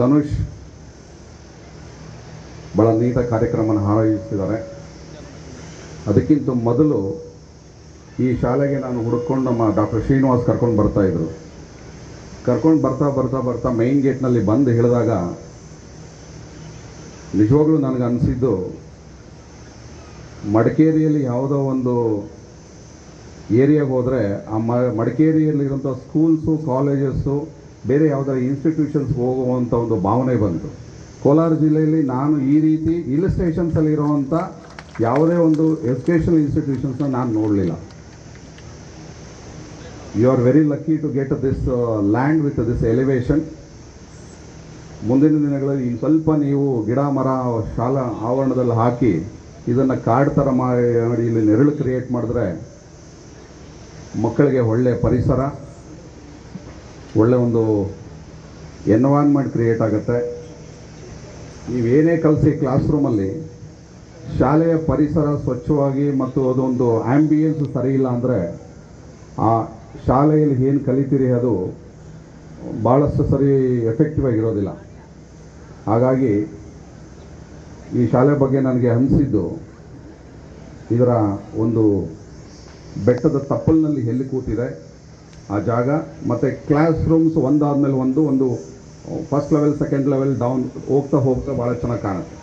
ಧನುಷ್ ಬಹಳ ನೀತ ಕಾರ್ಯಕ್ರಮನ ಆಯೋಜಿಸಿದ್ದಾರೆ ಅದಕ್ಕಿಂತ ಮೊದಲು ಈ ಶಾಲೆಗೆ ನಾನು ಹುಡುಕೊಂಡು ನಮ್ಮ ಡಾಕ್ಟರ್ ಶ್ರೀನಿವಾಸ್ ಕರ್ಕೊಂಡು ಬರ್ತಾ ಇದ್ರು. ಕರ್ಕೊಂಡು ಬರ್ತಾ ಬರ್ತಾ ಬರ್ತಾ ಮೈನ್ ಗೇಟ್ನಲ್ಲಿ ಬಂದು ಹೇಳಿದಾಗ ನಿಜವಾಗ್ಲೂ ನನಗೆ ಅನಿಸಿದ್ದು, ಮಡಿಕೇರಿಯಲ್ಲಿ ಯಾವುದೋ ಒಂದು ಏರಿಯಾಗೆ ಹೋದರೆ ಆ ಮ, ಮಡಿಕೇರಿಯಲ್ಲಿರುವಂಥ ಸ್ಕೂಲ್ಸು ಕಾಲೇಜಸ್ಸು ಬೇರೆ ಯಾವುದರ ಇನ್ಸ್ಟಿಟ್ಯೂಷನ್ಸ್ ಹೋಗುವಂಥ ಒಂದು ಭಾವನೆ ಬಂತು. ಕೋಲಾರ ಜಿಲ್ಲೆಯಲ್ಲಿ ನಾನು ಈ ರೀತಿ ಹಿಲ್ ಸ್ಟೇಷನ್ಸಲ್ಲಿ ಇರುವಂಥ ಯಾವುದೇ ಒಂದು ಎಜುಕೇಷನಲ್ ಇನ್ಸ್ಟಿಟ್ಯೂಷನ್ಸ್ನ ನಾನು ನೋಡಲಿಲ್ಲ. You are very lucky to get this land with this elevation ಮುಂದಿನ ದಿನಗಳಲ್ಲಿ ಈ ಸ್ವಲ್ಪ ನೀವು ಗಿಡ, ಮರ, ಶಾಲಾ ಆವರಣದಲ್ಲಿ ಹಾಕಿ ಇದನ್ನು ಕಾಡು ಥರ ಮಾಡಿ ಇಲ್ಲಿ ನೆರಳು ಕ್ರಿಯೇಟ್ ಮಾಡಿದ್ರೆ ಮಕ್ಕಳಿಗೆ ಒಳ್ಳೆಯ ಪರಿಸರ ಒಳ್ಳೆ ಒಂದು ಎನ್ವಾನ್ಮೆಂಟ್ ಕ್ರಿಯೇಟ್ ಆಗುತ್ತೆ. ನೀವೇನೇ ಕಲಿಸಿ ಕ್ಲಾಸ್ ರೂಮಲ್ಲಿ ಶಾಲೆಯ ಪರಿಸರ ಸ್ವಚ್ಛವಾಗಿ ಮತ್ತು ಅದೊಂದು ಆ್ಯಂಬಿಯನ್ಸ್ ಸರಿ ಇಲ್ಲ ಅಂದರೆ, ಆ ಶಾಲೆಯಲ್ಲಿ ಏನು ಕಲಿತೀರಿ ಅದು ಭಾಳಷ್ಟು ಸರಿ ಎಫೆಕ್ಟಿವ್ ಆಗಿರೋದಿಲ್ಲ. ಹಾಗಾಗಿ, ಈ ಶಾಲೆ ಬಗ್ಗೆ ನನಗೆ ಅನಿಸಿದ್ದು, ಇದರ ಒಂದು ಬೆಟ್ಟದ ತಪ್ಪಲಿನಲ್ಲಿ ಎಲ್ಲಿ ಕೂತಿದೆ ಆ ಜಾಗ. ಮತ್ತು ಕ್ಲಾಸ್ ರೂಮ್ಸ್ ಒಂದಾದ್ಮೇಲೆ ಒಂದು ಒಂದು first level second level down ಹೋಗ್ತಾ ಹೋಗ್ತಾ ಭಾಳ ಚೆನ್ನಾಗಿ ಕಾಣುತ್ತೆ.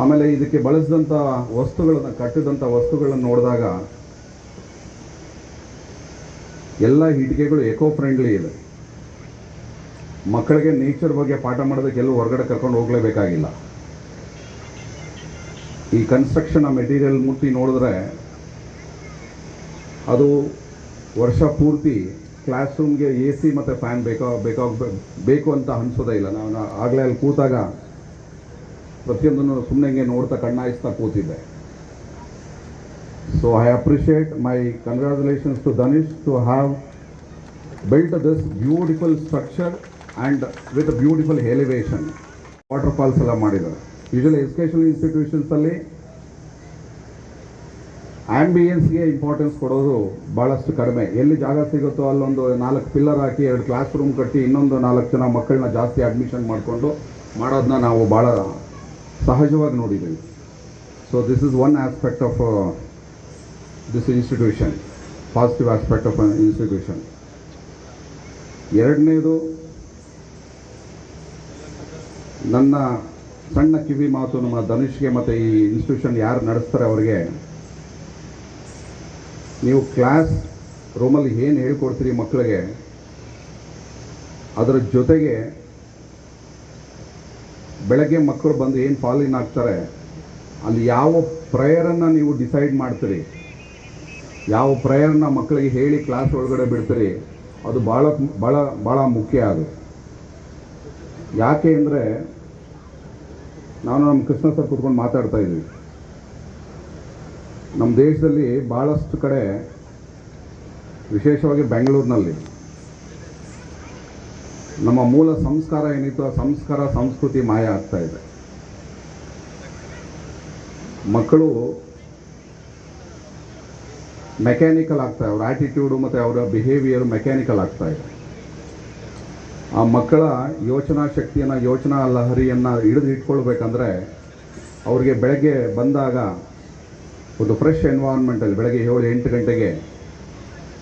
ಆಮೇಲೆ ಇದಕ್ಕೆ ಬಳಸಿದಂಥ ವಸ್ತುಗಳನ್ನು ಕಟ್ಟಿದಂಥ ವಸ್ತುಗಳನ್ನು ನೋಡಿದಾಗ ಎಲ್ಲ ಇಟಿಕೆಗಳು ಎಕೋ ಫ್ರೆಂಡ್ಲಿ ಇದೆ. ಮಕ್ಕಳಿಗೆ ನೇಚರ್ ಬಗ್ಗೆ ಪಾಠ ಮಾಡೋದಕ್ಕೆ ಎಲ್ಲೂ ಹೊರಗಡೆ ಕರ್ಕೊಂಡು ಹೋಗಲೇಬೇಕಾಗಿಲ್ಲ. ಈ ಕನ್ಸ್ಟ್ರಕ್ಷನ್ ಮೆಟೀರಿಯಲ್ ಮುಟ್ಟಿ ನೋಡಿದ್ರೆ ಅದು ವರ್ಷ ಪೂರ್ತಿ ಕ್ಲಾಸ್ ರೂಮ್ಗೆ ಎ ಸಿ ಮತ್ತು ಫ್ಯಾನ್ ಬೇಕಾ ಬೇಕಾಗ ಬೇಕು ಅಂತ ಅನಿಸೋದೇ ಇಲ್ಲ. ನಾನು ಆಗಲೇ ಅಲ್ಲಿ ಕೂತಾಗ ಪ್ರತಿಯೊಂದನ್ನು ಸುಮ್ಮನೆ ಹಿಂಗೆ ನೋಡ್ತಾ ಕಣ್ಣಾಯಿಸ್ತಾ ಕೂತಿದ್ದೆ. So I appreciate my congratulations to Dhanish to have built this beautiful structure and with beautiful elevation water falls ಎಲ್ಲ ಮಾಡಿದ್ದಾರೆ. ಯೂಶಲಿ ಎಜುಕೇಷನಲ್ ಇನ್ಸ್ಟಿಟ್ಯೂಷನ್ಸಲ್ಲಿ ಆ್ಯಂಬಿಯನ್ಸ್ಗೆ ಇಂಪಾರ್ಟೆನ್ಸ್ ಕೊಡೋದು ಭಾಳಷ್ಟು ಕಡಿಮೆ. ಎಲ್ಲಿ ಜಾಗ ಸಿಗುತ್ತೋ ಅಲ್ಲೊಂದು ನಾಲ್ಕು ಪಿಲ್ಲರ್ ಹಾಕಿ ಎರಡು ಕ್ಲಾಸ್ ರೂಮ್ ಕಟ್ಟಿ ಇನ್ನೊಂದು ನಾಲ್ಕು ಜನ ಮಕ್ಕಳನ್ನ ಜಾಸ್ತಿ ಅಡ್ಮಿಷನ್ ಮಾಡಿಕೊಂಡು ಮಾಡೋದನ್ನ ನಾವು ಭಾಳ ಸಹಜವಾಗಿ ನೋಡಿದ್ದೀವಿ. So this is one aspect of this institution positive aspect of institution ಎರಡನೇದು, ನನ್ನ ಸಣ್ಣ ಕಿವಿ ಮಾತು ನಮ್ಮ ಧನುಷ್ಗೆ ಮತ್ತು ಈ ಇನ್ಸ್ಟಿಟ್ಯೂಷನ್ ಯಾರು ನಡೆಸ್ತಾರೆ ಅವರಿಗೆ ನೀವು ಕ್ಲಾಸ್ ರೂಮಲ್ಲಿ ಏನು ಹೇಳ್ಕೊಡ್ತೀರಿ ಮಕ್ಕಳಿಗೆ? ಅದರ ಜೊತೆಗೆ ಬೆಳಗ್ಗೆ ಮಕ್ಕಳು ಬಂದು ಏನು ಫಾಲಿನ್ ಆಗ್ತಾರೆ ಅಲ್ಲಿ ಯಾವ ಪ್ರೇಯರನ್ನು ನೀವು ಡಿಸೈಡ್ ಮಾಡ್ತೀರಿ? ಯಾವ ಪ್ರೇಯರ್ನ ಮಕ್ಕಳಿಗೆ ಹೇಳಿ ಕ್ಲಾಸ್ ಒಳಗಡೆ ಬಿಡ್ತೀರಿ? ಅದು ಭಾಳ ಭಾಳ ಭಾಳ ಮುಖ್ಯ ಅದು. ಯಾಕೆ ಅಂದರೆ, ನಾನು ನಮ್ಮ ಕೃಷ್ಣ ಸರ್ ಕೂತ್ಕೊಂಡು ಮಾತಾಡ್ತಾ ಇದ್ವಿ. ನಮ್ಮ ದೇಶದಲ್ಲಿ ಭಾಳಷ್ಟು ಕಡೆ, ವಿಶೇಷವಾಗಿ ಬೆಂಗಳೂರಿನಲ್ಲಿ, ನಮ್ಮ ಮೂಲ ಸಂಸ್ಕಾರ ಏನಿತ್ತು ಆ ಸಂಸ್ಕಾರ, ಸಂಸ್ಕೃತಿ ಮಾಯ ಆಗ್ತಾ ಇದೆ. ಮಕ್ಕಳು ಮೆಕ್ಯಾನಿಕಲ್ ಆಗ್ತಾ, ಅವ್ರ ಆ್ಯಟಿಟ್ಯೂಡು ಮತ್ತು ಅವರ ಬಿಹೇವಿಯರ್ ಮೆಕ್ಯಾನಿಕಲ್ ಆಗ್ತಾ ಇದೆ. ಆ ಮಕ್ಕಳ ಯೋಚನಾ ಶಕ್ತಿಯನ್ನು, ಯೋಚನಾ ಲಹರಿಯನ್ನು ಹಿಡಿದು ಇಟ್ಕೊಳ್ಬೇಕಂದ್ರೆ ಅವ್ರಿಗೆ ಬೆಳಗ್ಗೆ ಬಂದಾಗ ಒಂದು ಫ್ರೆಶ್ ಎನ್ವಾರ್ಮೆಂಟಲ್ಲಿ ಬೆಳಗ್ಗೆ ಏಳು ಎಂಟು ಗಂಟೆಗೆ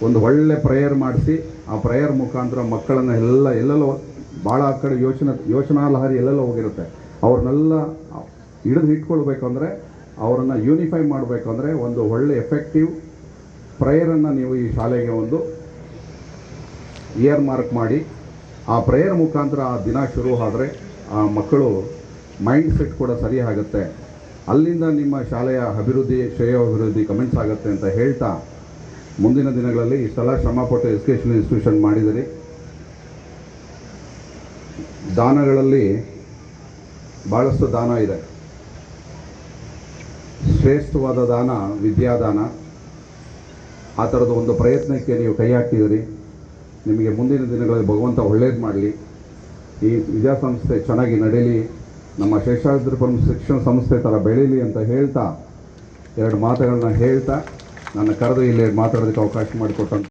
ಒಂದು ಒಳ್ಳೆ ಪ್ರೇಯರ್ ಮಾಡಿಸಿ, ಆ ಪ್ರೇಯರ್ ಮುಖಾಂತರ ಮಕ್ಕಳನ್ನು ಎಲ್ಲ, ಎಲ್ಲೆಲ್ಲೋ ಭಾಳ ಆ ಕಡೆ ಯೋಚನೆ ಯೋಚನಾ ಲಹರಿ ಎಲ್ಲೆಲ್ಲೋ ಹೋಗಿರುತ್ತೆ. ಅವ್ರನ್ನೆಲ್ಲ ಹಿಡಿದು ಇಟ್ಕೊಳ್ಬೇಕು ಅಂದರೆ, ಅವರನ್ನು ಯೂನಿಫೈ ಮಾಡಬೇಕು ಅಂದರೆ ಒಂದು ಒಳ್ಳೆ ಎಫೆಕ್ಟಿವ್ ಪ್ರೇಯರನ್ನು ನೀವು ಈ ಶಾಲೆಗೆ ಒಂದು ಇಯರ್ ಮಾರ್ಕ್ ಮಾಡಿ, ಆ ಪ್ರೇಯರ್ ಮುಖಾಂತರ ಆ ದಿನ ಶುರು ಆದರೆ ಆ ಮಕ್ಕಳು ಮೈಂಡ್ ಸೆಟ್ ಕೂಡ ಸರಿ ಆಗುತ್ತೆ. ಅಲ್ಲಿಂದ ನಿಮ್ಮ ಶಾಲೆಯ ಅಭಿವೃದ್ಧಿ ಶ್ರೇಯೋಭಿವೃದ್ಧಿ ಕಮೆಂಟ್ಸ್ ಆಗುತ್ತೆ ಅಂತ ಹೇಳ್ತಾ ಮುಂದಿನ ದಿನಗಳಲ್ಲಿ ಇಷ್ಟೆಲ್ಲ ಶ್ರಮಪಟ್ಟು ಎಜುಕೇಷನ್ ಇನ್ಸ್ಟಿಟ್ಯೂಷನ್ ಮಾಡಿದಿರಿ ದಾನಗಳಲ್ಲಿ ಭಾಳಷ್ಟು ದಾನ ಇದೆ. ಶ್ರೇಷ್ಠವಾದ ದಾನ, ವಿದ್ಯಾದಾನ. ಆ ಥರದ ಒಂದು ಪ್ರಯತ್ನಕ್ಕೆ ನೀವು ಕೈ ಹಾಕ್ತಿದ್ದೀರಿ ನಿಮಗೆ ಮುಂದಿನ ದಿನಗಳಲ್ಲಿ ಭಗವಂತ ಒಳ್ಳೇದು ಮಾಡಲಿ. ಈ ವಿದ್ಯಾಸಂಸ್ಥೆ ಚೆನ್ನಾಗಿ ನಡೀಲಿ. ನಮ್ಮ ಶೇಷಾದ್ರಿಪುರಂ ಶಿಕ್ಷಣ ಸಂಸ್ಥೆ ಥರ ಬೆಳೀಲಿ ಅಂತ ಹೇಳ್ತಾ, ಎರಡು ಮಾತುಗಳನ್ನ ಹೇಳ್ತಾ, ನನ್ನ ಕರೆದು ಇಲ್ಲಿ ಮಾತಾಡೋದಕ್ಕೆ ಅವಕಾಶ ಮಾಡಿಕೊಟ್ಟಂತ